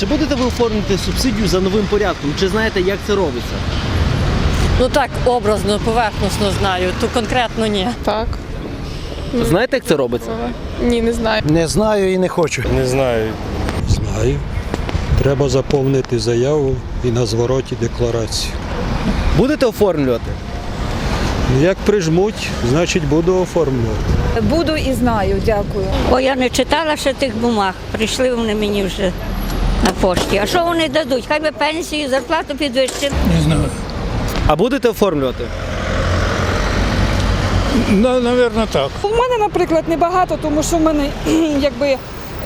чи будете ви оформити субсидію за новим порядком? Чи знаєте, як це робиться? Ну так, образно, поверхносно знаю, то конкретно ні. Так. Знаєте, як це робиться? Ні, не знаю. Не знаю і не хочу. Не знаю. Знаю. Треба заповнити заяву і на звороті декларацію. Будете оформлювати? Ну, Як прижмуть, значить буду оформлювати. Буду і знаю, дякую. О, я не читала ще тих бумаг. Прийшли вони мені вже пошті. А що вони дадуть? Хай би пенсію, зарплату підвищили. А будете оформлювати? Навірно, так. У мене, наприклад, небагато, тому що в мене якби.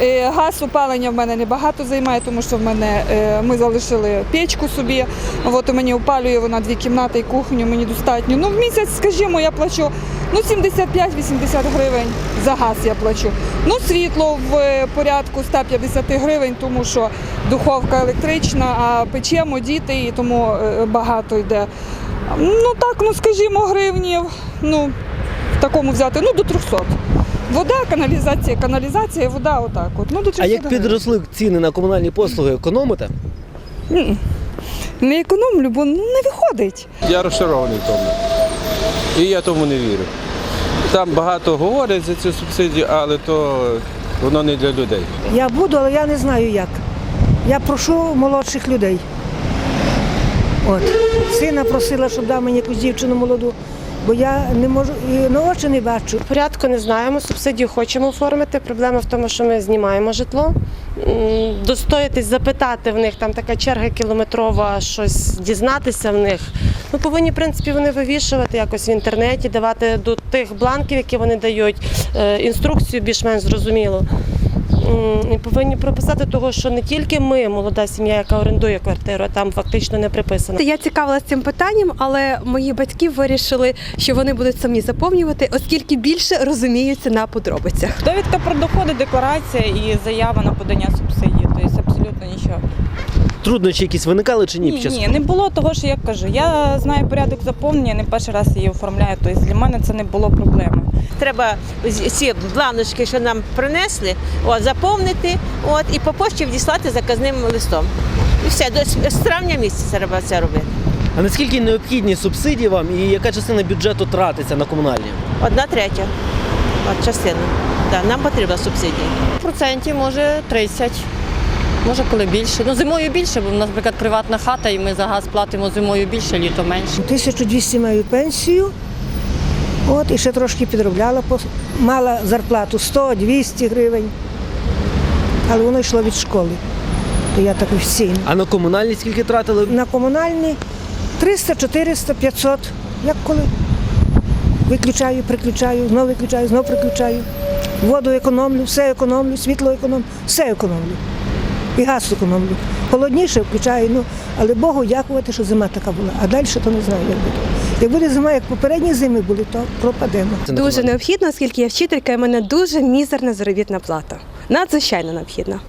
е, Газ опалення в мене небагато займає, тому що в мене е, ми залишили печку собі. От у мені опалює вона дві кімнати і кухню, мені достатньо. Ну в місяць, скажімо, я плачу ну 75-80 гривень за газ я плачу. Ну світло в е, порядку 150 гривень, тому що духовка електрична, а печемо діти, і тому е, багато йде. Ну так, ну скажімо, гривнів. Ну в такому взяти, ну до 300. Вода, каналізація, каналізація, вода отак. От. Ну, до 300 А як гривень. підросли ціни на комунальні послуги, економите? Не економлю, бо ну, не виходить. Я розчарований в тому. І я тому не вірю. Там багато говорять за цю субсидію, але то воно не для людей. Я буду, але я не знаю як. Я прошу молодших людей. От. Сина просила, щоб дав мені якусь дівчину молоду, бо я не можу і на очі не бачу. Порядку не знаємо, субсидію хочемо оформити. Проблема в тому, що ми знімаємо житло. М, Достоятись, запитати в них, там така черга кілометрова, щось дізнатися в них. Ми повинні, в принципі, вони вивішувати якось в інтернеті, давати до тих бланків, які вони дають, е, інструкцію більш-менш зрозумілу. Повинні прописати того, що не тільки ми, молода сім'я, яка орендує квартиру, а там фактично не приписано. Я цікавилася цим питанням, але мої батьки вирішили, що вони будуть самі заповнювати, оскільки більше розуміються на подробицях. Довідка про доходи, декларація і заява на подання субсидії. Тобто абсолютно нічого. Труднощі якісь виникали чи ні? Ні, під час- ні, не було того, що я кажу. Я знаю порядок заповнення, не перший раз її оформляю. Тобто для мене це не було проблеми. Треба ці бланочки, що нам принесли, от, заповнити от, і по пошті відіслати заказним листом. І все, до з травня місяця треба це робити. А наскільки необхідні субсидії вам і яка частина бюджету тратиться на комунальні? Одна третя от, частина. Да, нам потрібна субсидія. Процентів може 30. Може, коли більше. Ну, зимою більше, бо в нас, наприклад, приватна хата, і ми за газ платимо зимою більше, літо менше. 1200 маю пенсію. От, і ще трошки підробляла, мала зарплату 100-200 гривень. Але воно йшло від школи. То я так офіційно. А на комунальні скільки тратили? На комунальні 300, 400, 500. Як коли? Виключаю, приключаю, знову виключаю, знову приключаю. Воду економлю, все економлю, світло економлю, все економлю. І газ економлю. Холодніше включаю, ну, але Богу дякувати, що зима така була. А далі то не знаю, як буде. Як буде зима, як попередні зими були, то пропадемо. Дуже необхідно, оскільки я вчителька, і в мене дуже мізерна заробітна плата. Надзвичайно необхідна.